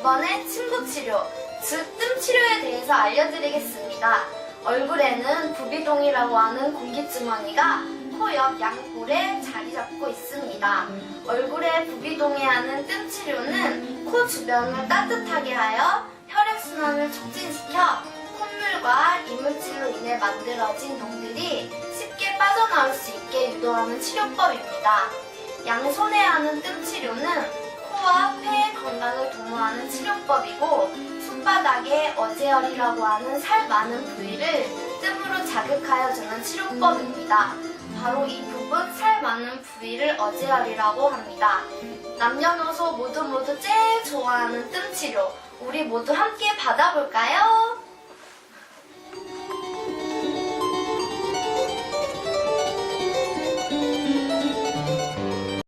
오랜만에 친구 치료, 즉 뜸 치료에 대해서 알려드리겠습니다. 얼굴에는 부비동이라고 하는 공기주머니가 코 옆 양볼에 자리 잡고 있습니다. 얼굴에 부비동에 하는 뜸 치료는 코 주변을 따뜻하게 하여 혈액순환을 촉진시켜 콧물과 이물질로 인해 만들어진 동들이 쉽게 빠져나올 수 있게 유도하는 치료법입니다. 양손에 하는 뜸 치료는 코와 치료법이고 손바닥에 어제혈이라고 하는 살 많은 부위를 뜸으로 자극하여 주는 치료법입니다. 바로 이 부분 살 많은 부위를 어제혈이라고 합니다. 남녀노소 모두 모두 제일 좋아하는 뜸 치료 우리 모두 함께 받아볼까요?